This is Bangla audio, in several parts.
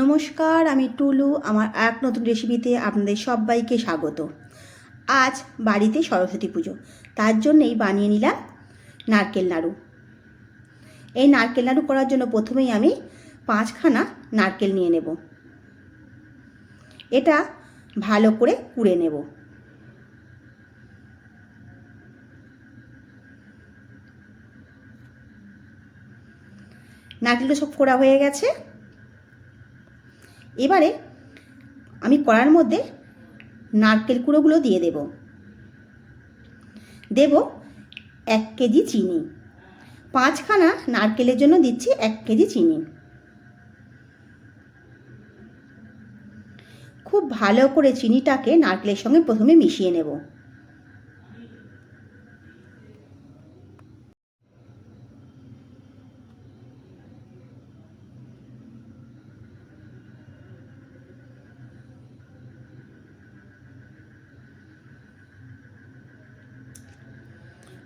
নমস্কার, আমি টুলু, আমার এক নতুন রেসিপিতে আপনাদের সবাইকে স্বাগত। আজ বাড়িতে সরস্বতী পুজো, তার জন্যেই বানিয়ে নিলাম নারকেল নাড়ু এই নারকেল নাড়ু করার জন্য প্রথমেই আমি পাঁচখানা নারকেল নিয়ে নেব। এটা ভালো করে কুড়ে নেব। নারকেলটা সব কোড়া হয়ে গেছে। এবারে আমি কড়ার মধ্যে নারকেল কুড়োগুলো দিয়ে দেব। দেব এক কেজি চিনি। পাঁচখানা নারকেলের জন্য দিচ্ছি এক কেজি চিনি। খুব ভালো করে চিনিটাকে নারকেলের সঙ্গে প্রথমে মিশিয়ে নেব।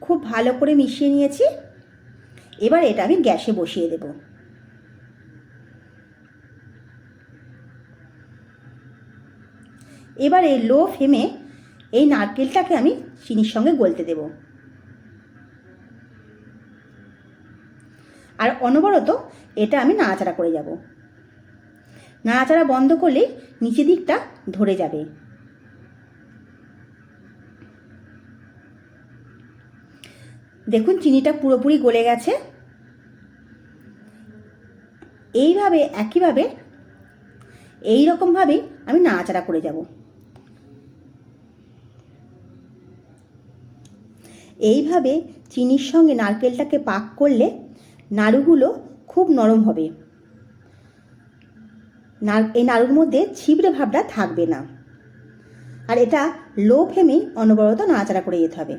খুব ভালো করে মিশিয়ে নিয়েছি। এবার এটা আমি গ্যাসে বসিয়ে দেব। এবারে লো ফ্লেমে এই নারকেলটাকে আমি চিনির সঙ্গে গলতে দেব। আর অনবরত এটা আমি নাড়াচাড়া করে যাব। নাড়াচাড়া বন্ধ করলে নিচের দিকটা ধরে যাবে। দেখুন, চিনিটা পুরোপুরি গলে গেছে। এইভাবে, একইভাবে এই রকমভাবেই আমি নাড়াচাড়া করে যাব। এইভাবে চিনির সঙ্গে নারকেলটাকে পাক করলে নাড়ুগুলো খুব নরম হবে। এই নাড়ুর মধ্যে ছিবড়ে ভাবটা থাকবে না। আর এটা লো ফ্লেমে অনবরত নাড়াচাড়া করে যেতে হবে।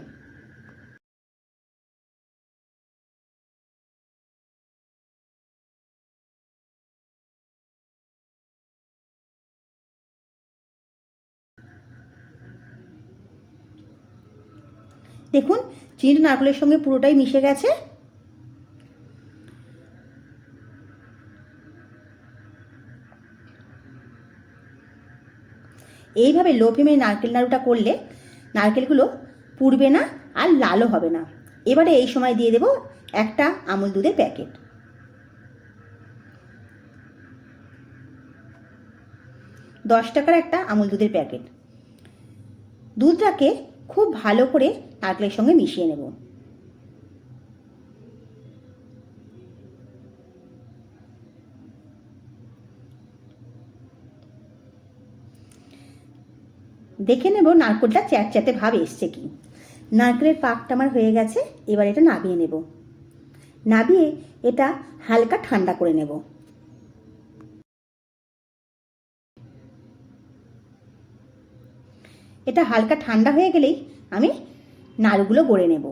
দেখুন, চিনিটা নারকেলের সঙ্গে পুরোটাই মিশে গেছে। এইভাবে লো ফ্লেমে নারকেল নাড়ুটা করলে নারকেলগুলো পুড়বে না আর লালও হবে না। এবারে এই সময় দিয়ে দেব একটা আমুল দুধের প্যাকেট। দশ টাকার একটা আমুল দুধের প্যাকেট। দুধটাকে খুব ভালো করে নারকেলের সঙ্গে মিশিয়ে নেব। দেখে নেব নারকেলটা চ্যাটচ্যাটে ভাব এসছে কি। নারকেলের পাকটা আমার হয়ে গেছে, এবার এটা নাবিয়ে নেব। নাবিয়ে এটা হালকা ঠান্ডা করে নেব। এটা হালকা ঠান্ডা হয়ে গেলেই আমি নাড়ুগুলো গড়ে নেব।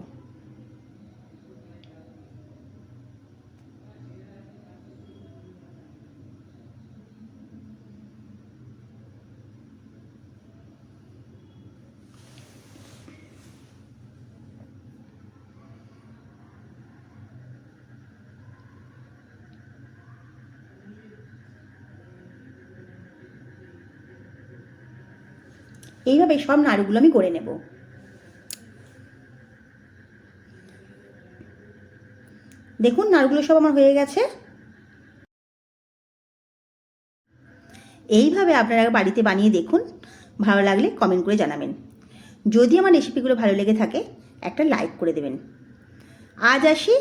এইভাবে সব নাড়ুগুলো আমি করে নেব। দেখুন নাড়ুগুলো সব আমার হয়ে গেছে। এইভাবে আপনারা বাড়িতে বানিয়ে দেখুন, ভালো লাগলে কমেন্ট করে জানাবেন। যদি আমার রেসিপিগুলো ভালো লেগে থাকে, একটা লাইক করে দেবেন। আজ আসি